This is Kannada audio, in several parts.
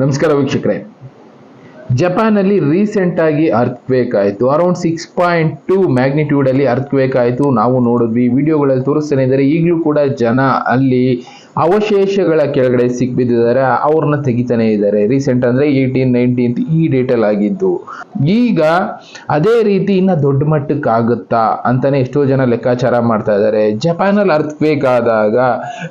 ನಮಸ್ಕಾರ ವೀಕ್ಷಕರೇ. ಜಪಾನಲ್ಲಿ ರೀಸೆಂಟ್ ಆಗಿ ಅರ್ತ್ಕ್ವೇಕ್ ಆಯಿತು. Around six point two magnitude ಅಲ್ಲಿ ಅರ್ತ್ಕ್ವೇಕ್ ಆಯಿತು. ನಾವು ನೋಡಿದ್ವಿ ವಿಡಿಯೋಗಳಲ್ಲಿ ತೋರಿಸ್ತಾನೆ ಇದ್ದಾರೆ ಈಗಲೂ ಕೂಡ ಜನ ಅಲ್ಲಿ ಅವಶೇಷಗಳ ಕೆಳಗಡೆ ಸಿಕ್ಬಿದ್ದಿದ್ದಾರೆ, ಅವ್ರನ್ನ ತೆಗಿತಾನೆ ಇದ್ದಾರೆ. ರೀಸೆಂಟ್ ಅಂದ್ರೆ ಏಯ್ಟೀನ್ ನೈನ್ಟೀನ್ ಈ ಡೇಟಲ್ಲಿ ಆಗಿದ್ದು. ಈಗ ಅದೇ ರೀತಿ ಇನ್ನ ದೊಡ್ಡ ಮಟ್ಟಕ್ಕೆ ಆಗುತ್ತಾ ಅಂತಾನೆ ಎಷ್ಟೋ ಜನ ಲೆಕ್ಕಾಚಾರ ಮಾಡ್ತಾ ಇದ್ದಾರೆ. ಜಪಾನಲ್ಲಿ ಅರ್ಥಕ್ವೇಕ್ ಆದಾಗ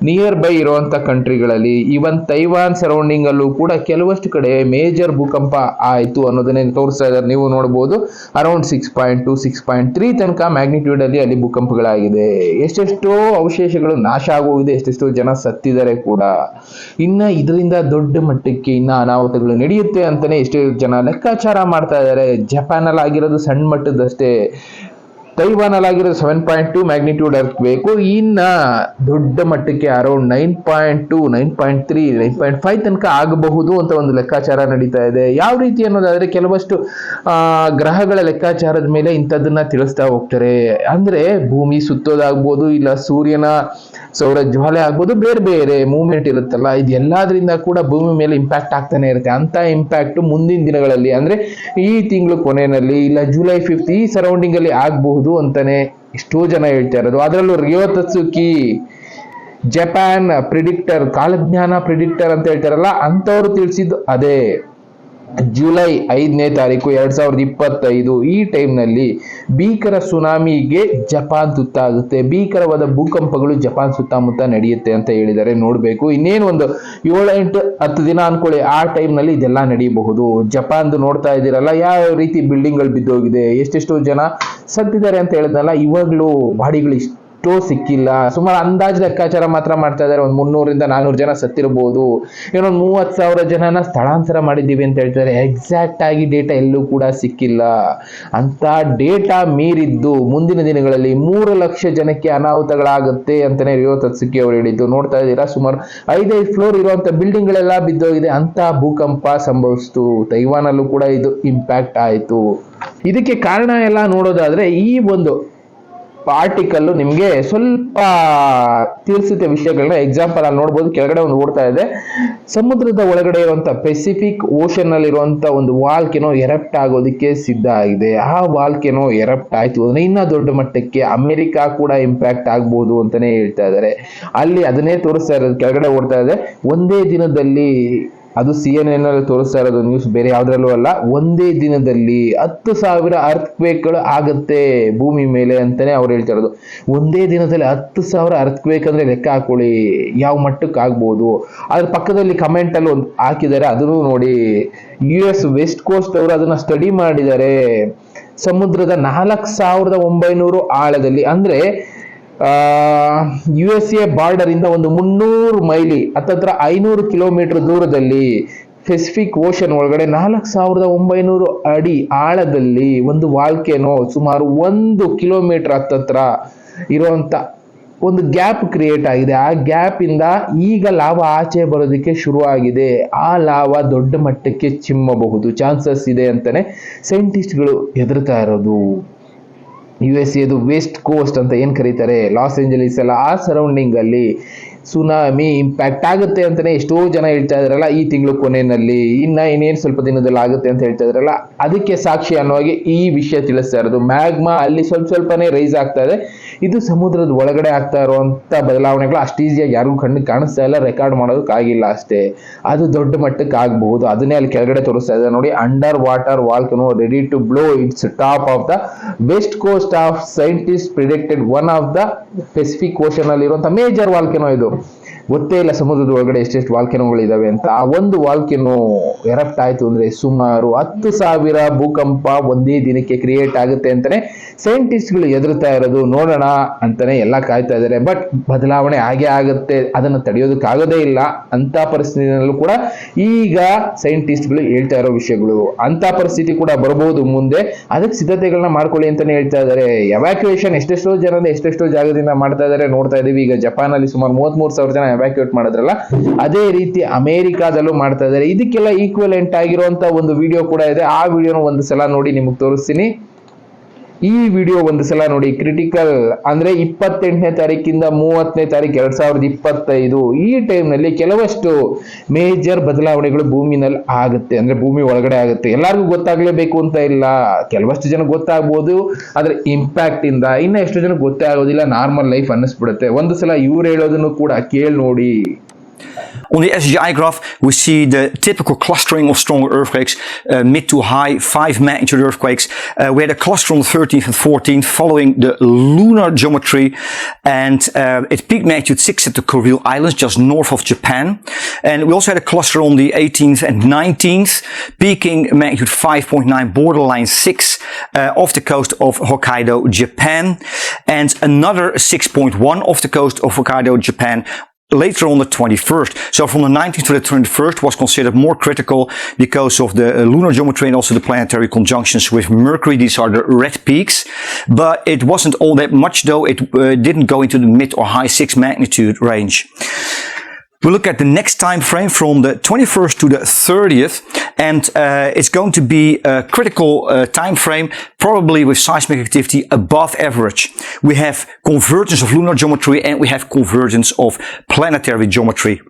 ನಿಯರ್ ಬೈ ಇರುವಂತ ಕಂಟ್ರಿಗಳಲ್ಲಿ ಇವನ್ ತೈವಾನ್ ಸರೌಂಡಿಂಗಲ್ಲೂ ಕೂಡ ಕೆಲವಷ್ಟು ಕಡೆ ಮೇಜರ್ ಭೂಕಂಪ ಆಯಿತು ಅನ್ನೋದನ್ನ ತೋರಿಸ್ತಾ ಇದ್ದಾರೆ. ನೀವು ನೋಡಬಹುದು around six point two six point three ತನಕ ಮ್ಯಾಗ್ನಿಟ್ಯೂಡ್ ಅಲ್ಲಿ ಅಲ್ಲಿ ಭೂಕಂಪಗಳಾಗಿದೆ. ಎಷ್ಟೆಷ್ಟೋ ಅವಶೇಷಗಳು ನಾಶ ಆಗೋಗಿದೆ, ಎಷ್ಟೆಷ್ಟೋ ಜನ ಸತ್ತಿದ್ದಾರೆ ಕೂಡ ಇನ್ನ ಇದರಿಂದ ದೊಡ್ಡ ಮಟ್ಟಕ್ಕೆ ಇನ್ನ ಅನಾಹುತಗಳು ನಡೆಯುತ್ತೆ ಅಂತಾನೆ ಎಷ್ಟೇ ಜನ ಲೆಕ್ಕಾಚಾರ ಮಾಡ್ತಾ ಇದ್ದಾರೆ. ಜಪಾನ್ ಅಲ್ಲಿ ಆಗಿರೋದು ಸಣ್ಣ ಮಟ್ಟದಷ್ಟೇ. ತೈವಾನ್ ಆಗಿರೋ ಸೆವೆನ್ ಪಾಯಿಂಟ್ ಟು ಮ್ಯಾಗ್ನಿಟ್ಯೂಡ್ ಬೇಕು. ಇನ್ನ ದೊಡ್ಡ ಮಟ್ಟಕ್ಕೆ around nine point two nine point three nine point five ತನಕ ಆಗಬಹುದು ಅಂತ ಒಂದು ಲೆಕ್ಕಾಚಾರ ನಡೀತಾ ಇದೆ. ಯಾವ ರೀತಿ ಅನ್ನೋದಾದ್ರೆ ಕೆಲವಷ್ಟು ಗ್ರಹಗಳ ಲೆಕ್ಕಾಚಾರದ ಮೇಲೆ ಇಂಥದ್ದನ್ನ ತಿಳಿಸ್ತಾ ಹೋಗ್ತಾರೆ. ಅಂದ್ರೆ ಭೂಮಿ ಸುತ್ತೋದಾಗ್ಬೋದು, ಇಲ್ಲ ಸೂರ್ಯನ ಸೌರ ಜ್ವಾಲೆ ಆಗ್ಬೋದು, ಬೇರೆ ಬೇರೆ ಮೂವ್ಮೆಂಟ್ ಇರುತ್ತಲ್ಲ ಇದು ಕೂಡ ಭೂಮಿ ಮೇಲೆ ಇಂಪ್ಯಾಕ್ಟ್ ಆಗ್ತಾನೆ ಇರುತ್ತೆ. ಅಂತ ಇಂಪ್ಯಾಕ್ಟ್ ಮುಂದಿನ ದಿನಗಳಲ್ಲಿ, ಅಂದ್ರೆ ಈ ತಿಂಗಳು ಕೊನೆಯಲ್ಲಿ, ಇಲ್ಲ ಜುಲೈ ಫಿಫ್ತ್ ಈ ಸರೌಂಡಿಂಗ್ ಅಲ್ಲಿ ಆಗಬಹುದು ಅಂತಾನೆ ಎಷ್ಟೋ ಜನ ಹೇಳ್ತಾ ಇರೋದು. ಅದರಲ್ಲೂ ರಿಯೋ ತತ್ಸುಕಿ ಜಪಾನ್ ಪ್ರಿಡಿಕ್ಟರ್, ಕಾಲಜ್ಞಾನ ಪ್ರಿಡಿಕ್ಟರ್ ಅಂತ ಹೇಳ್ತಾರಲ್ಲ, ಅಂಥವ್ರು ತಿಳಿಸಿದ್ದು ಅದೇ. ಜುಲೈ ಐದನೇ ತಾರೀಕು ಎರಡ್ ಸಾವಿರದ ಇಪ್ಪತ್ತೈದು ಈ ಟೈಮ್ನಲ್ಲಿ ಭೀಕರ ಸುನಾಮಿಗೆ ಜಪಾನ್ ತುತ್ತಾಗುತ್ತೆ. ಭೀಕರವಾದ ಭೂಕಂಪಗಳು ಜಪಾನ್ ಸುತ್ತಮುತ್ತ ನಡೆಯುತ್ತೆ ಅಂತ ಹೇಳಿದರೆ ನೋಡಬೇಕು. ಇನ್ನೇನು ಒಂದು ಏಳೆಂಟು ಹತ್ತು ದಿನ ಅನ್ಕೊಳ್ಳಿ, ಆ ಟೈಮ್ನಲ್ಲಿ ಇದೆಲ್ಲ ನಡೆಯಬಹುದು. ಜಪಾನ್ದು ನೋಡ್ತಾ ಇದ್ದೀರಲ್ಲ, ಯಾವ ರೀತಿ ಬಿಲ್ಡಿಂಗ್ಗಳು ಬಿದ್ದೋಗಿದೆ, ಎಷ್ಟೆಷ್ಟು ಜನ ಸತ್ತಿದ್ದಾರೆ ಅಂತ ಹೇಳಿದ್ನಲ್ಲ, ಇವಾಗಲೂ ಬಾಡಿಗಳು ಇಷ್ಟೋ ಸಿಕ್ಕಿಲ್ಲ. ಸುಮಾರು ಅಂದಾಜು ಲೆಕ್ಕಾಚಾರ ಮಾತ್ರ ಮಾಡ್ತಾ ಇದ್ದಾರೆ. ಒಂದು ಮುನ್ನೂರಿಂದ ನಾನ್ನೂರು ಜನ ಸತ್ತಿರಬಹುದು ಇನ್ನೊಂದು ಮೂವತ್ತು ಸಾವಿರ ಜನನ ಸ್ಥಳಾಂತರ ಮಾಡಿದ್ದೀವಿ ಅಂತ ಹೇಳ್ತಾರೆ ಎಕ್ಸಾಕ್ಟ್ ಆಗಿ ಡೇಟಾ ಎಲ್ಲೂ ಕೂಡ ಸಿಕ್ಕಿಲ್ಲ. ಅಂತ ಡೇಟಾ ಮೀರಿದ್ದು ಮುಂದಿನ ದಿನಗಳಲ್ಲಿ ಮೂರು ಲಕ್ಷ ಜನಕ್ಕೆ ಅನಾಹುತಗಳಾಗುತ್ತೆ ಅಂತಲೇ ರಿಯೋ ತತ್ಸುಕಿ ಅವರು ಹೇಳಿದ್ದು. ನೋಡ್ತಾ ಇದ್ದೀರಾ? ಸುಮಾರು ಐದೈದು ಫ್ಲೋರ್ ಇರುವಂತ ಬಿಲ್ಡಿಂಗ್ಗಳೆಲ್ಲ ಬಿದ್ದೋಗಿದೆ. ಅಂತ ಭೂಕಂಪ ಸಂಭವಿಸ್ತು. ತೈವಾನಲ್ಲೂ ಕೂಡ ಇದು ಇಂಪ್ಯಾಕ್ಟ್ ಆಯಿತು. ಇದಕ್ಕೆ ಕಾರಣ ಎಲ್ಲ ನೋಡೋದಾದ್ರೆ ಈ ಒಂದು ಆರ್ಟಿಕಲ್ ನಿಮಗೆ ಸ್ವಲ್ಪ ತಿಳಿಸುತ್ತೆ ವಿಷಯಗಳನ್ನ ಎಕ್ಸಾಂಪಲ್ ಅಲ್ಲಿ ನೋಡ್ಬೋದು. ಕೆಳಗಡೆ ಒಂದು ಓಡ್ತಾ ಇದೆ. ಸಮುದ್ರದ ಒಳಗಡೆ ಇರುವಂತ ಪೆಸಿಫಿಕ್ ಓಷನ್ ಅಲ್ಲಿ ಇರುವಂತ ಒಂದು ವಾಲ್ಕೆನೋ ಎರಪ್ಟ್ ಆಗೋದಕ್ಕೆ ಸಿದ್ಧ ಆಗಿದೆ. ಆ ವಾಲ್ಕೆನೋ ಎರಪ್ಟ್ ಆಯ್ತು ಅಂದ್ರೆ ಇನ್ನ ದೊಡ್ಡ ಮಟ್ಟಕ್ಕೆ ಅಮೆರಿಕ ಕೂಡ ಇಂಪ್ಯಾಕ್ಟ್ ಆಗ್ಬೋದು ಅಂತಾನೆ ಹೇಳ್ತಾ ಇದ್ದಾರೆ ಅಲ್ಲಿ ಅದನ್ನೇ ತೋರಿಸ್ತಾ ಇರೋದು. ಕೆಳಗಡೆ ಓಡ್ತಾ ಇದೆ. ಒಂದೇ ದಿನದಲ್ಲಿ ಅದು ಸಿ ಎನ್ ಎನ್ ಅಲ್ಲಿ ತೋರಿಸ್ತಾ ಇರೋದು ನ್ಯೂಸ್ ಬೇರೆ ಯಾವ್ದ್ರಲ್ಲೂ ಅಲ್ಲ. ಒಂದೇ ದಿನದಲ್ಲಿ ಹತ್ತು ಸಾವಿರ ಅರ್ಥಕ್ವೇಕ್ಗಳು ಆಗುತ್ತೆ ಭೂಮಿ ಮೇಲೆ ಅಂತಾನೆ ಅವ್ರು ಹೇಳ್ತಾ ಇರೋದು. ಒಂದೇ ದಿನದಲ್ಲಿ ಹತ್ತು ಸಾವಿರ ಅರ್ಥಕ್ವೇಕ್ ಅಂದ್ರೆ ಲೆಕ್ಕ ಹಾಕೊಳ್ಳಿ. ಯಾವ ಮಟ್ಟಕ್ಕೆ ಆಗ್ಬೋದು? ಅದ್ರ ಪಕ್ಕದಲ್ಲಿ ಕಮೆಂಟ್ ಅಲ್ಲಿ ಒಂದು ಹಾಕಿದ್ದಾರೆ. ಅದನ್ನು ನೋಡಿ ಯು ಎಸ್ ವೆಸ್ಟ್ ಕೋಸ್ಟ್ ಅವರು ಅದನ್ನ ಸ್ಟಡಿ ಮಾಡಿದ್ದಾರೆ. ಸಮುದ್ರದ ನಾಲ್ಕು ಸಾವಿರದ ಒಂಬೈನೂರು ಆಳದಲ್ಲಿ ಅಂದ್ರೆ ಯು ಎಸ್ ಎ ಬಾರ್ಡರ್ ಇಂದ ಒಂದು ಮುನ್ನೂರು ಮೈಲಿ, ಹತ್ತತ್ರ ಐನೂರು ಕಿಲೋಮೀಟರ್ ದೂರದಲ್ಲಿ ಪೆಸಿಫಿಕ್ ಓಷನ್ ಒಳಗಡೆ ನಾಲ್ಕು ಸಾವಿರದ ಒಂಬೈನೂರು ಅಡಿ ಆಳದಲ್ಲಿ ಒಂದು ವಾಲ್ಕೆನೋ ಸುಮಾರು ಒಂದು ಕಿಲೋಮೀಟರ್ ಹತ್ತತ್ರ ಇರುವಂತ ಒಂದು ಗ್ಯಾಪ್ ಕ್ರಿಯೇಟ್ ಆಗಿದೆ. ಆ ಗ್ಯಾಪ್ ಇಂದ ಈಗ ಲಾವ ಆಚೆ ಬರೋದಕ್ಕೆ ಶುರುವಾಗಿದೆ. ಆ ಲಾವ ದೊಡ್ಡ ಮಟ್ಟಕ್ಕೆ ಚಿಮ್ಮಬಹುದು. ಚಾನ್ಸಸ್ ಇದೆ ಅಂತಾನೆ ಸೈಂಟಿಸ್ಟ್ಗಳು ಹೆದರ್ತಾ ಇರೋದು. ಯು ಎಸ್ ಎದು ವೆಸ್ಟ್ ಕೋಸ್ಟ್ ಅಂತ ಏನು ಕರೀತಾರೆ? ಲಾಸ್ ಏಂಜಲೀಸ್ ಎಲ್ಲ ಆ ಸರೌಂಡಿಂಗಲ್ಲಿ ಸುನಾಮಿ ಇಂಪ್ಯಾಕ್ಟ್ ಆಗುತ್ತೆ ಅಂತಲೇ ಎಷ್ಟೋ ಜನ ಹೇಳ್ತಾ ಇದ್ರಲ್ಲ ಈ ತಿಂಗಳು ಕೊನೆಯಲ್ಲಿ. ಇನ್ನ ಇನ್ನೇನು ಸ್ವಲ್ಪ ದಿನದಲ್ಲಿ ಆಗುತ್ತೆ ಅಂತ ಹೇಳ್ತಾ ಇದ್ರಲ್ಲ ಅದಕ್ಕೆ ಸಾಕ್ಷಿ ಅನ್ನೋಗೆ ಈ ವಿಷಯ ತಿಳಿಸ್ತಾ ಇರೋದು. ಮ್ಯಾಗ್ಮಾ ಅಲ್ಲಿ ಸ್ವಲ್ಪ ಸ್ವಲ್ಪನೇ ರೈಸ್ ಆಗ್ತಾ ಇದೆ. ಇದು ಸಮುದ್ರದ ಒಳಗಡೆ ಆಗ್ತಾ ಇರುವಂತ ಬದಲಾವಣೆಗಳು ಅಷ್ಟು ಈಸಿಯಾಗಿ ಯಾರಿಗೂ ಕಣ್ಣಿಗೆ ಕಾಣಿಸ್ತಾ ಇಲ್ಲ ರೆಕಾರ್ಡ್ ಮಾಡೋದಕ್ಕಾಗಿಲ್ಲ ಅಷ್ಟೇ. ಅದು ದೊಡ್ಡ ಮಟ್ಟಕ್ಕೆ ಆಗಬಹುದು. ಅದನ್ನೇ ಅಲ್ಲಿ ಕೆಳಗಡೆ ತೋರಿಸ್ತಾ ಇದೆ. ನೋಡಿ underwater volcano ready to blow its top of the west coast of scientist predicted one of the Pacific Ocean ಅಲ್ಲಿ ಇರುವಂತ ಮೇಜರ್ ವಾಲ್ಕೆನೋ ಇದು. ಗೊತ್ತೇ ಇಲ್ಲ ಸಮುದ್ರದ ಒಳಗಡೆ ಎಷ್ಟೆಷ್ಟು ವಾಲ್ಕೆನೋಗಳು ಇದಾವೆ ಅಂತ. ಆ ಒಂದು ವಾಲ್ಕೆನೋ ಎರಪ್ಟ್ ಆಯ್ತು ಅಂದ್ರೆ ಸುಮಾರು ಹತ್ತು ಸಾವಿರ ಭೂಕಂಪ ಒಂದೇ ದಿನಕ್ಕೆ ಕ್ರಿಯೇಟ್ ಆಗುತ್ತೆ ಅಂತಾನೆ ಸೈಂಟಿಸ್ಟ್ಗಳು ಎದುರುತ್ತಾ ಇರೋದು, ನೋಡೋಣ ಅಂತಾನೆ ಎಲ್ಲ ಕಾಯ್ತಾ ಇದ್ದಾರೆ ಬಟ್ ಬದಲಾವಣೆ ಆಗೇ ಆಗುತ್ತೆ, ಅದನ್ನು ತಡೆಯೋದಕ್ಕಾಗೋದೇ ಇಲ್ಲ ಅಂತ ಪರಿಸ್ಥಿತಿನಲ್ಲೂ ಕೂಡ ಈಗ ಸೈಂಟಿಸ್ಟ್ಗಳು ಹೇಳ್ತಾ ಇರೋ ವಿಷಯಗಳು. ಅಂತ ಪರಿಸ್ಥಿತಿ ಕೂಡ ಬರಬಹುದು ಮುಂದೆ. ಅದಕ್ಕೆ ಸಿದ್ಧತೆಗಳನ್ನ ಮಾಡ್ಕೊಳ್ಳಿ ಅಂತಾನೆ ಹೇಳ್ತಾ ಇದ್ದಾರೆ ಎವ್ಯಾಕ್ಯುಯೇಷನ್ ಎಷ್ಟೆಷ್ಟೋ ಜನ ಎಷ್ಟೆಷ್ಟೋ ಜಾಗದಿಂದ ಮಾಡ್ತಾ ಇದ್ದಾರೆ ನೋಡ್ತಾ ಇದೀವಿ ಈಗ ಜಪಾನ್ ಅಲ್ಲಿ ಸುಮಾರು ಮೂವತ್ಮೂರು ಸಾವಿರ ಜನ ಎವ್ಯಾಕ್ಯುಯೇಟ್ ಮಾಡಿದ್ರಲ್ಲ, ಅದೇ ರೀತಿ ಅಮೆರಿಕಾದಲ್ಲೂ ಮಾಡ್ತಾ ಇದ್ದಾರೆ. ಇದಕ್ಕೆಲ್ಲ ಈಕ್ವಲೆಂಟ್ ಆಗಿರುವಂತ ಒಂದು ವಿಡಿಯೋ ಕೂಡ ಇದೆ. ಆ ವಿಡಿಯೋನ ಒಂದು ಸಲ ನೋಡಿ ನಿಮಗೆ ತೋರಿಸ್ತೀನಿ. ಈ ವಿಡಿಯೋ ಒಂದು ಸಲ ನೋಡಿ ಕ್ರಿಟಿಕಲ್ ಅಂದ್ರೆ ಇಪ್ಪತ್ತೆಂಟನೇ ತಾರೀಕಿಂದ ಮೂವತ್ತನೇ ತಾರೀಕು, ಎರಡ್ ಸಾವಿರದ ಇಪ್ಪತ್ತೈದು. ಈ ಟೈಮ್ನಲ್ಲಿ ನಲ್ಲಿ ಕೆಲವಷ್ಟು ಮೇಜರ್ ಬದಲಾವಣೆಗಳು ಭೂಮಿನಲ್ಲಿ ಆಗುತ್ತೆ. ಅಂದ್ರೆ ಭೂಮಿ ಒಳಗಡೆ ಆಗುತ್ತೆ. ಎಲ್ಲರಿಗೂ ಗೊತ್ತಾಗ್ಲೇಬೇಕು ಅಂತ ಇಲ್ಲ. ಕೆಲವಷ್ಟು ಜನ ಗೊತ್ತಾಗ್ಬೋದು, ಆದ್ರೆ ಇಂಪ್ಯಾಕ್ಟ್ ಇಂದ ಇನ್ನ ಎಷ್ಟು ಜನ ಗೊತ್ತೇ ಆಗೋದಿಲ್ಲ. ನಾರ್ಮಲ್ ಲೈಫ್ ಅನ್ನಿಸ್ಬಿಡುತ್ತೆ. ಒಂದು ಸಲ ಇವ್ರು ಹೇಳೋದನ್ನು ಕೂಡ ಕೇಳಿ ನೋಡಿ. On the SGI graph, we see the typical clustering of stronger earthquakes, uh, mid to high 5 magnitude earthquakes. Uh, we had a cluster on the 13th and 14th following the lunar geometry and uh, it peaked magnitude 6 at the Kuril Islands just north of Japan. And we also had a cluster on the 18th and 19th, peaking magnitude 5.9 borderline 6 uh, off the coast of Hokkaido, Japan. And another 6.1 off the coast of Hokkaido, Japan later on the 21st. So from the 19th to the 21st was considered more critical because of the uh, lunar geometry and also the planetary conjunctions with Mercury. These are the red peaks. But it wasn't all that much though. It uh, didn't go into the mid or high 6 magnitude range. We look at the next time frame from the 21st to the 30th, and uh, it's going to be a critical uh, time frame, probably with seismic activity above average. We have convergence of lunar geometry and we have convergence of planetary geometry.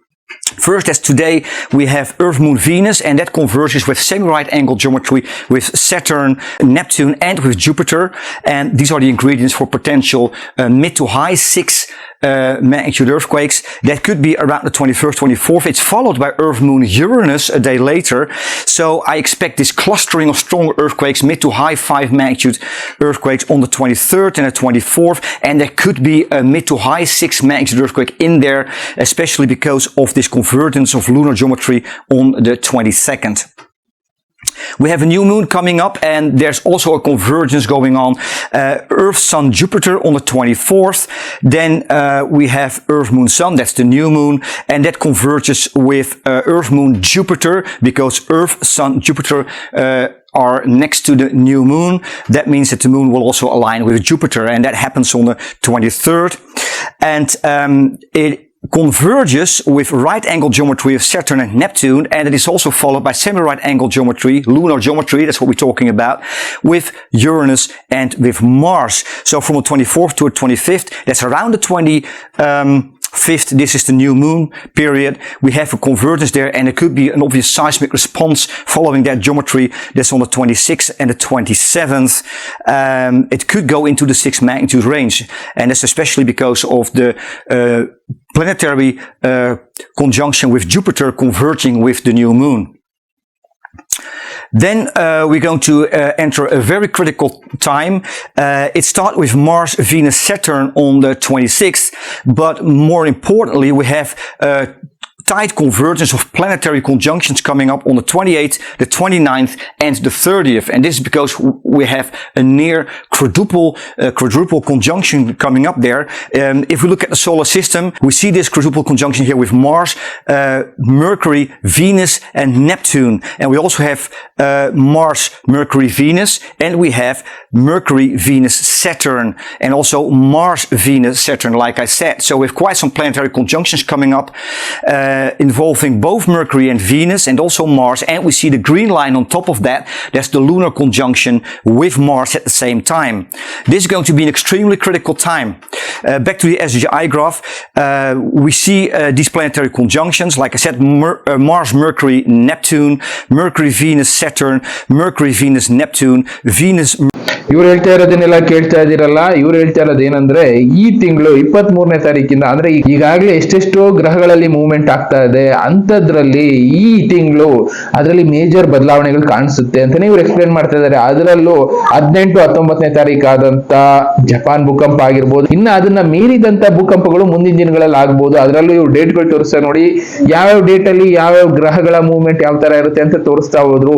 First, as today, we have Earth, Moon, Venus, and that converges with semi-right angle geometry with Saturn, Neptune, and with Jupiter. And these are the ingredients for potential uh, mid to high six uh, magnitude earthquakes. That could be around the 21st, 24th. It's followed by Earth, Moon, Uranus a day later. So I expect this clustering of strong earthquakes, mid to high five magnitude earthquakes on the 23rd and the 24th. And there could be a mid to high six magnitude earthquake in there, especially because of this convergence of lunar geometry on the 22nd. We have a new moon coming up and there's also a convergence going on. Uh, Earth, Sun, Jupiter on the 24th. Then uh, we have Earth, Moon, Sun. That's the new moon. And that converges with uh, Earth, Moon, Jupiter because Earth, Sun, Jupiter uh, are next to the new moon. That means that the moon will also align with Jupiter and that happens on the 23rd. And um, it converges with right angle geometry of Saturn and Neptune, and it is also followed by semi-right angle geometry, lunar geometry, that's what we're talking about, with Uranus and with Mars. So from the 24th to the 25th, that's around the 20, um, Fifth, this is the new moon period. We have a convergence there and it could be an obvious seismic response following that geometry that's on the 26th and the 27th. Um, it could go into the 6 magnitude range. And that's especially because of the uh, planetary uh, conjunction with Jupiter converging with the new moon. Then uh, we're going to uh, enter a very critical time. Uh, it starts with Mars, Venus, Saturn on the 26th, but more importantly, we have uh, tight convergence of planetary conjunctions coming up on the 28th, the 29th, and the 30th. And this is because we have a near quadruple, uh, quadruple conjunction coming up there. Um, if we look at the solar system, we see this quadruple conjunction here with Mars, uh, Mercury, Venus, and Neptune. And we also have uh, Mars, Mercury, Venus, and we have Mercury, Venus, Saturn, and also Mars, Venus, Saturn, like I said. So we have quite some planetary conjunctions coming up. Uh, involving both Mercury and Venus and also Mars. And we see the green line on top of that. That's the lunar conjunction with Mars at the same time This is going to be an extremely critical time. Uh, back to the SGI graph, uh, we see uh, these planetary conjunctions. Like I said, Mer uh, Mars, Mercury, Neptune, Mercury, Venus, Saturn, Mercury, Venus, Neptune, Venus, ಇವ್ರು ಹೇಳ್ತಾ ಇರೋದನ್ನೆಲ್ಲ ಕೇಳ್ತಾ ಇದ್ದೀರಲ್ಲ ಇವ್ರು ಹೇಳ್ತಾ ಇರೋದು ಏನಂದ್ರೆ ಈ ತಿಂಗಳು ಇಪ್ಪತ್ತ್ ಮೂರನೇ ತಾರೀಕಿಂದ ಅಂದ್ರೆ ಈಗಾಗಲೇ ಎಷ್ಟೆಷ್ಟೋ ಗ್ರಹಗಳಲ್ಲಿ ಮೂವ್ಮೆಂಟ್ ಆಗ್ತಾ ಇದೆ ಅಂತದ್ರಲ್ಲಿ ಈ ತಿಂಗಳು ಅದರಲ್ಲಿ ಮೇಜರ್ ಬದಲಾವಣೆಗಳು ಕಾಣಿಸುತ್ತೆ ಅಂತಾನೆ ಇವ್ರು ಎಕ್ಸ್ಪ್ಲೇನ್ ಮಾಡ್ತಾ ಇದ್ದಾರೆ ಅದರಲ್ಲೂ ಹದಿನೆಂಟು ಹತ್ತೊಂಬತ್ತನೇ ತಾರೀಕಾದಂತ ಜಪಾನ್ ಭೂಕಂಪ ಆಗಿರ್ಬೋದು. ಇನ್ನ ಅದನ್ನ ಮೀರಿದಂತ ಭೂಕಂಪಗಳು ಮುಂದಿನ ದಿನಗಳಲ್ಲಿ ಆಗ್ಬೋದು. ಅದರಲ್ಲೂ ಇವ್ರು ಡೇಟ್ಗಳು ತೋರಿಸ್ತಾ ನೋಡಿ, ಯಾವ್ಯಾವ ಡೇಟ್ ಅಲ್ಲಿ ಯಾವ್ಯಾವ ಗ್ರಹಗಳ ಮೂವ್ಮೆಂಟ್ ಯಾವ ತರ ಇರುತ್ತೆ ಅಂತ ತೋರಿಸ್ತಾ ಹೋದ್ರು.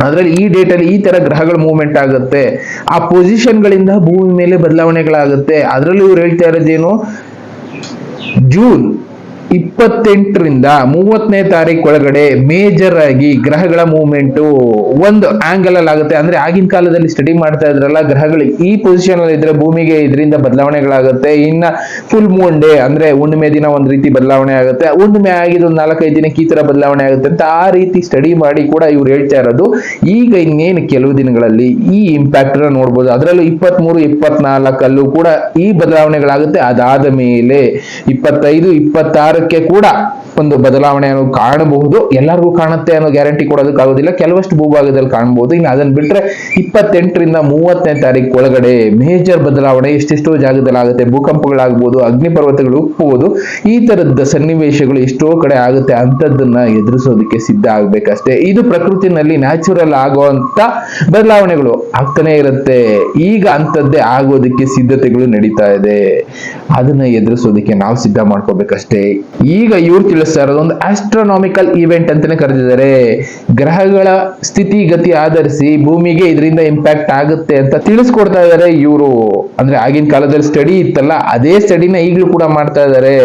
ಅದ್ರಲ್ಲಿ ಈ ಡೇಟ್ ಅಲ್ಲಿ ಈ ತರ ಗ್ರಹಗಳ ಮೂವ್ಮೆಂಟ್ ಆಗುತ್ತೆ. ಆ ಪೊಸಿಷನ್ ಗಳಿಂದ ಭೂಮಿ ಮೇಲೆ ಬದಲಾವಣೆಗಳಾಗುತ್ತೆ. ಅದರಲ್ಲೂ ಇವ್ರು ಹೇಳ್ತಾ ಇರೋದೇನು? ಜೂನ್. ಇಪ್ಪತ್ತೆಂಟರಿಂದ ಮೂವತ್ತನೇ ತಾರೀಕು ಒಳಗಡೆ ಮೇಜರ್ ಆಗಿ ಗ್ರಹಗಳ ಮೂವ್ಮೆಂಟು ಒಂದು ಆಂಗಲ್ ಅಲ್ಲಿ ಆಗುತ್ತೆ. ಅಂದ್ರೆ ಆಗಿನ ಕಾಲದಲ್ಲಿ ಸ್ಟಡಿ ಮಾಡ್ತಾ ಇದ್ರಲ್ಲ, ಗ್ರಹಗಳು ಈ ಪೊಸಿಷನ್ ಅಲ್ಲಿ ಇದ್ರೆ ಭೂಮಿಗೆ ಇದರಿಂದ ಬದಲಾವಣೆಗಳಾಗುತ್ತೆ. ಇನ್ನ ಫುಲ್ ಮೂನ್ ಡೇ ಅಂದ್ರೆ ಹುಣ್ಣಿಮೆ ದಿನ ಒಂದ್ ರೀತಿ ಬದಲಾವಣೆ ಆಗುತ್ತೆ. ಹುಣ್ಣಿಮೆ ಆಗಿದ್ದು ಒಂದು ನಾಲ್ಕೈದು ದಿನಕ್ಕೆ ಈ ತರ ಬದಲಾವಣೆ ಆಗುತ್ತೆ ಅಂತ ಆ ರೀತಿ ಸ್ಟಡಿ ಮಾಡಿ ಕೂಡ ಇವ್ರು ಹೇಳ್ತಾ ಇರೋದು. ಈಗ ಇನ್ನೇನು ಕೆಲವು ದಿನಗಳಲ್ಲಿ ಈ ಇಂಪ್ಯಾಕ್ಟ್ ನೋಡ್ಬೋದು. ಅದರಲ್ಲೂ ಇಪ್ಪತ್ಮೂರು, ಇಪ್ಪತ್ನಾಲ್ಕಲ್ಲೂ ಕೂಡ ಈ ಬದಲಾವಣೆಗಳಾಗುತ್ತೆ. ಅದಾದ ಮೇಲೆ ಇಪ್ಪತ್ತೈದು ಇಪ್ಪತ್ತಾರಕ್ಕೆ ಕೂಡ ಒಂದು ಬದಲಾವಣೆಯನ್ನು ಕಾಣಬಹುದು. ಎಲ್ಲರಿಗೂ ಕಾಣುತ್ತೆ ಅನ್ನೋ ಗ್ಯಾರಂಟಿ ಕೊಡೋದಕ್ಕಾಗೋದಿಲ್ಲ ಕೆಲವಷ್ಟು ಭೂಭಾಗದಲ್ಲಿ ಕಾಣಬಹುದು. ಇನ್ನು ಅದನ್ನ ಬಿಟ್ರೆ ಇಪ್ಪತ್ತೆಂಟರಿಂದ ಮೂವತ್ತನೇ ತಾರೀಕು ಒಳಗಡೆ ಮೇಜರ್ ಬದಲಾವಣೆ ಎಷ್ಟೆಷ್ಟೋ ಜಾಗದಲ್ಲಿ ಆಗುತ್ತೆ. ಭೂಕಂಪಗಳಾಗ್ಬೋದು, ಅಗ್ನಿಪರ್ವತಗಳು ಉಪ್ಪುವುದು ಈ ತರದ ಸನ್ನಿವೇಶಗಳು ಎಷ್ಟೋ ಕಡೆ ಆಗುತ್ತೆ ಅಂಥದ್ದನ್ನ ಎದುರಿಸೋದಕ್ಕೆ ಸಿದ್ಧ ಆಗ್ಬೇಕಷ್ಟೇ. ಇದು ಪ್ರಕೃತಿನಲ್ಲಿ ನ್ಯಾಚುರಲ್ ಆಗುವಂತ ಬದಲಾವಣೆಗಳು ಆಗ್ತಾನೆ ಇರುತ್ತೆ. ಈಗ ಅಂಥದ್ದೇ ಆಗೋದಕ್ಕೆ ಸಿದ್ಧತೆಗಳು ನಡೀತಾ ಇದೆ. ಅದನ್ನ ಎದುರಿಸೋದಕ್ಕೆ ನಾವು ಸಿದ್ಧ ಮಾಡ್ಕೋಬೇಕಷ್ಟೇ. ಈಗ ಇವ್ರು ತಿಳಿಸ್ತಾ ಇರೋದು ಒಂದು ಆಸ್ಟ್ರೋನಾಮಿಕಲ್ ಇವೆಂಟ್ ಅಂತಾನೆ ಕರೆದಿದ್ದಾರೆ. ಗ್ರಹಗಳ ಸ್ಥಿತಿಗತಿ ಆಧರಿಸಿ ಭೂಮಿಗೆ ಇದರಿಂದ ಇಂಪ್ಯಾಕ್ಟ್ ಆಗುತ್ತೆ ಅಂತ ತಿಳಿಸ್ಕೊಡ್ತಾ ಇದ್ದಾರೆ ಇವರು. ಅಂದ್ರೆ ಆಗಿನ ಕಾಲದಲ್ಲಿ ಸ್ಟಡಿ ಇತ್ತಲ್ಲ, ಅದೇ ಸ್ಟಡಿನ ಈಗಲೂ ಕೂಡ ಮಾಡ್ತಾ ಇದ್ದಾರೆ.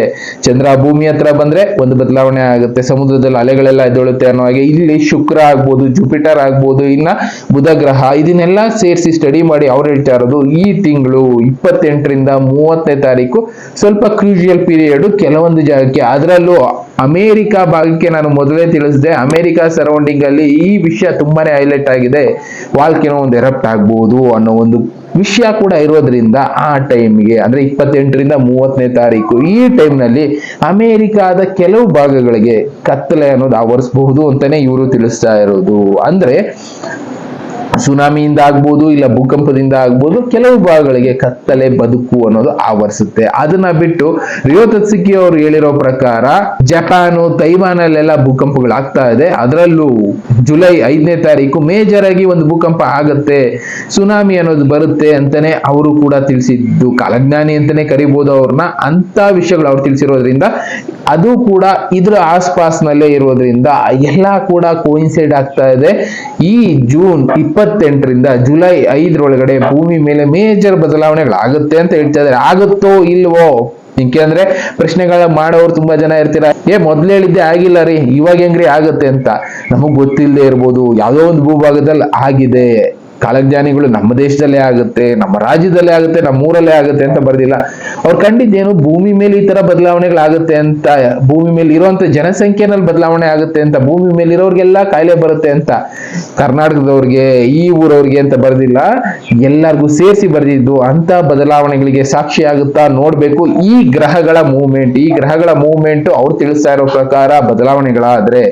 ಚಂದ್ರ ಭೂಮಿ ಹತ್ರ ಬಂದ್ರೆ ಒಂದು ಬದಲಾವಣೆ ಆಗುತ್ತೆ. ಸಮುದ್ರದಲ್ಲಿ ಅಲೆಗಳೆಲ್ಲ ಎದ್ದೊಳುತ್ತೆ ಅನ್ನೋ ಹಾಗೆ. ಇಲ್ಲಿ ಶುಕ್ರ ಆಗ್ಬೋದು, ಜುಪಿಟರ್ ಆಗ್ಬೋದು, ಇನ್ನ ಬುಧ ಗ್ರಹ ಇದನ್ನೆಲ್ಲ ಸೇರಿಸಿ ಸ್ಟಡಿ ಮಾಡಿ ಅವ್ರು ಹೇಳ್ತಾ ಇರೋದು ಈ ತಿಂಗಳು ಇಪ್ಪತ್ತೆಂಟರಿಂದ ಮೂವತ್ತನೇ ತಾರೀಕು. ಸ್ವಲ್ಪ ಕ್ರೂಷಿಯಲ್ ಪೀರಿಯಡ್ ಕೆಲವೊಂದು ಜಾಗಕ್ಕೆ ಅದರಲ್ಲೂ ಅಮೇರಿಕ ಭಾಗಕ್ಕೆ ನಾನು ಮೊದಲೇ ತಿಳಿಸಿದೆ. ಅಮೇರಿಕ ಸರೌಂಡಿಂಗ್ ಅಲ್ಲಿ ಈ ವಿಷಯ ತುಂಬಾನೇ ಹೈಲೈಟ್ ಆಗಿದೆ. ವಾಲ್ಕಿನೋ ಒಂದು ಎರಪ್ಟ್ ಆಗ್ಬಹುದು ಅನ್ನೋ ಒಂದು ವಿಷಯ ಕೂಡ ಇರೋದ್ರಿಂದ ಆ ಟೈಮ್ಗೆ ಅಂದ್ರೆ ಇಪ್ಪತ್ತೆಂಟರಿಂದ ಮೂವತ್ತನೇ ತಾರೀಕು, ಈ ಟೈಮ್ನಲ್ಲಿ ಅಮೇರಿಕಾದ ಕೆಲವು ಭಾಗಗಳಿಗೆ ಕತ್ತಲೆ ಅನ್ನೋದು ಆವರಿಸಬಹುದು ಅಂತಾನೆ ಇವರು ತಿಳಿಸ್ತಾ ಇರೋದು. ಅಂದ್ರೆ ಸುನಾಮಿಯಿಂದ ಆಗ್ಬೋದು ಇಲ್ಲ ಭೂಕಂಪದಿಂದ ಆಗ್ಬೋದು, ಕೆಲವು ಭಾಗಗಳಿಗೆ ಕತ್ತಲೆ, ಬದುಕು ಅನ್ನೋದು ಆವರಿಸುತ್ತೆ. ಅದನ್ನ ಬಿಟ್ಟು ರಿಯೋ ತತ್ಸಿಕಿ ಅವರು ಹೇಳಿರೋ ಪ್ರಕಾರ ಜಪಾನು, ತೈವಾನಲ್ಲೆಲ್ಲ ಭೂಕಂಪಗಳು ಆಗ್ತಾ ಇದೆ. ಅದರಲ್ಲೂ ಜುಲೈ ಐದನೇ ತಾರೀಕು ಮೇಜರ್ ಆಗಿ ಒಂದು ಭೂಕಂಪ ಆಗುತ್ತೆ, ಸುನಾಮಿ ಅನ್ನೋದು ಬರುತ್ತೆ ಅಂತಾನೆ ಅವರು ಕೂಡ ತಿಳಿಸಿದ್ದು. ಕಾಲಜ್ಞಾನಿ ಅಂತಾನೆ ಕರಿಬಹುದು ಅವ್ರನ್ನ. ಅಂತ ವಿಷಯಗಳು ಅವ್ರು ತಿಳಿಸಿರೋದ್ರಿಂದ, ಅದು ಕೂಡ ಇದ್ರ ಆಸ್ಪಾಸ್ನಲ್ಲೇ ಇರೋದ್ರಿಂದ ಎಲ್ಲ ಕೂಡ ಕೋಯಿನ್ಸೈಡ್ ಆಗ್ತಾ ಇದೆ. ಈ ಜೂನ್ ಇಪ್ಪತ್ತೆಂಟರಿಂದ ಜುಲೈ ಐದರೊಳಗಡೆ ಭೂಮಿ ಮೇಲೆ ಮೇಜರ್ ಬದಲಾವಣೆಗಳಾಗುತ್ತೆ ಅಂತ ಹೇಳ್ತಾ ಇದ್ದಾರೆ. ಆಗುತ್ತೋ ಇಲ್ವೋ? ಇಂಕೆ ಅಂದ್ರೆ ಪ್ರಶ್ನೆಗಳ ಮಾಡೋರು ತುಂಬಾ ಜನ ಇರ್ತೀರ? ಏ, ಮೊದ್ಲು ಹೇಳಿದ್ದೆ ಆಗಿಲ್ಲ ರೀ, ಇವಾಗ ಹೆಂಗ್ರಿ ಆಗುತ್ತೆ ಅಂತ? ನಮಗ್ ಗೊತ್ತಿಲ್ಲದೆ ಇರ್ಬೋದು. ಯಾವ್ದೋ ಒಂದು ಭೂಭಾಗದಲ್ಲಿ ಆಗಿದೆ. ಕಾಲಜ್ಞಾನಿಗಳು ನಮ್ಮ ದೇಶದಲ್ಲೇ ಆಗುತ್ತೆ, ನಮ್ಮ ರಾಜ್ಯದಲ್ಲೇ ಆಗುತ್ತೆ, ನಮ್ಮ ಊರಲ್ಲೇ ಆಗುತ್ತೆ ಅಂತ ಬರ್ದಿಲ್ಲ. ಅವ್ರು ಕಂಡಿದ್ದೇನು ಭೂಮಿ ಮೇಲೆ ಈ ತರ ಬದಲಾವಣೆಗಳಾಗುತ್ತೆ ಅಂತ, ಭೂಮಿ ಮೇಲೆ ಇರುವಂತ ಜನಸಂಖ್ಯೆನಲ್ಲಿ ಬದಲಾವಣೆ ಆಗುತ್ತೆ ಅಂತ, ಭೂಮಿ ಮೇಲೆ ಇರೋರಿಗೆಲ್ಲ ಕಾಯಿಲೆ ಬರುತ್ತೆ ಅಂತ ಕರ್ನಾಟಕದವ್ರಿಗೆ, ಈ ಊರವ್ರಿಗೆ ಅಂತ ಬರ್ದಿಲ್ಲ. ಎಲ್ಲರಿಗೂ ಸೇರಿಸಿ ಬರೆದಿದ್ದು ಅಂತ ಬದಲಾವಣೆಗಳಿಗೆ ಸಾಕ್ಷಿ ಆಗುತ್ತಾ ನೋಡ್ಬೇಕು. ಈ ಗ್ರಹಗಳ ಮೂವ್ಮೆಂಟ್ ಈ ಗ್ರಹಗಳ ಮೂವ್ಮೆಂಟ್ ಅವ್ರು ತಿಳಿಸ್ತಾ ಇರೋ ಪ್ರಕಾರ ಬದಲಾವಣೆಗಳಾದ್ರೆ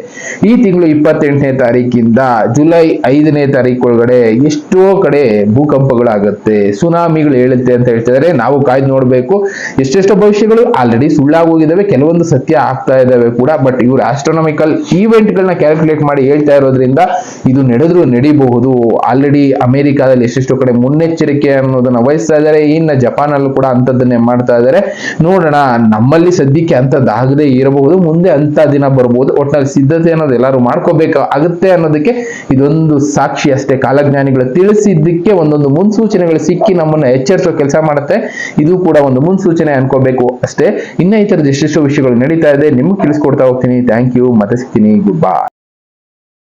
ಈ ತಿಂಗಳು ಇಪ್ಪತ್ತೆಂಟನೇ ತಾರೀಕಿಂದ ಜುಲೈ ಐದನೇ ತಾರೀಕು ಒಳಗಡೆ ಎಷ್ಟೋ ಕಡೆ ಭೂಕಂಪಗಳಾಗುತ್ತೆ, ಸುನಾಮಿಗಳು ಹೇಳುತ್ತೆ ಅಂತ ಹೇಳ್ತಿದ್ದಾರೆ ನಾವು ಕಾಯ್ದು ನೋಡಬೇಕು. ಎಷ್ಟೆಷ್ಟೋ ಭವಿಷ್ಯಗಳು ಆಲ್ರೆಡಿ ಸುಳ್ಳಾಗೋಗಿದ್ದಾವೆ ಕೆಲವೊಂದು ಸತ್ಯ ಆಗ್ತಾ ಇದ್ದಾವೆ ಕೂಡ. ಬಟ್ ಇವರು ಆಸ್ಟ್ರೋನಾಮಿಕಲ್ ಗಳನ್ನ ಕ್ಯಾಲ್ಕುಲೇಟ್ ಮಾಡಿ ಹೇಳ್ತಾ ಇರೋದ್ರಿಂದ ಇದು ನಡೆದ್ರು ನಡೀಬಹುದು. ಆಲ್ರೆಡಿ ಅಮೆರಿಕಾದಲ್ಲಿ ಎಷ್ಟೆಷ್ಟೋ ಕಡೆ ಮುನ್ನೆಚ್ಚರಿಕೆ ಅನ್ನೋದನ್ನ ವಹಿಸ್ತಾ ಇದ್ದಾರೆ ಇನ್ನ ಜಪಾನ್ ಅಲ್ಲೂ ಕೂಡ ಅಂತದನ್ನೇ ಮಾಡ್ತಾ ಇದ್ದಾರೆ ನೋಡೋಣ, ನಮ್ಮಲ್ಲಿ ಸದ್ಯಕ್ಕೆ ಅಂತದ್ದಾಗದೇ ಇರಬಹುದು. ಮುಂದೆ ಅಂತ ದಿನ ಬರಬಹುದು ಒಟ್ಟಿನಲ್ಲಿ ಸಿದ್ಧತೆ ಅನ್ನೋದು ಎಲ್ಲರೂ ಮಾಡ್ಕೋಬೇಕು ಆಗುತ್ತೆ ಅನ್ನೋದಕ್ಕೆ ಇದೊಂದು ಸಾಕ್ಷಿ ಅಷ್ಟೇ. ಕಾಲಜ್ಞಾನಿಗಳು ತಿಳಿಸಿದ್ದಕ್ಕೆ ಒಂದೊಂದು ಮುನ್ಸೂಚನೆಗಳು ಸಿಕ್ಕಿ ನಮ್ಮನ್ನ ಎಚ್ಚರಿಸೋ ಕೆಲಸ ಮಾಡುತ್ತೆ. ಇದು ಕೂಡ ಒಂದು ಮುನ್ಸೂಚನೆ ಅನ್ಕೋಬೇಕು ಅಷ್ಟೇ. ಇನ್ನ ಈ ತರದ ಎಷ್ಟೆಷ್ಟು ವಿಷಯಗಳು ನಡೀತಾ ಇದೆ. ನಿಮ್ಗೆ ತಿಳಿಸ್ಕೊಡ್ತಾ ಹೋಗ್ತೀನಿ. ಥ್ಯಾಂಕ್ ಯು ಮತ್ತೆ ಸಿಗ್ತೀನಿ. Good bye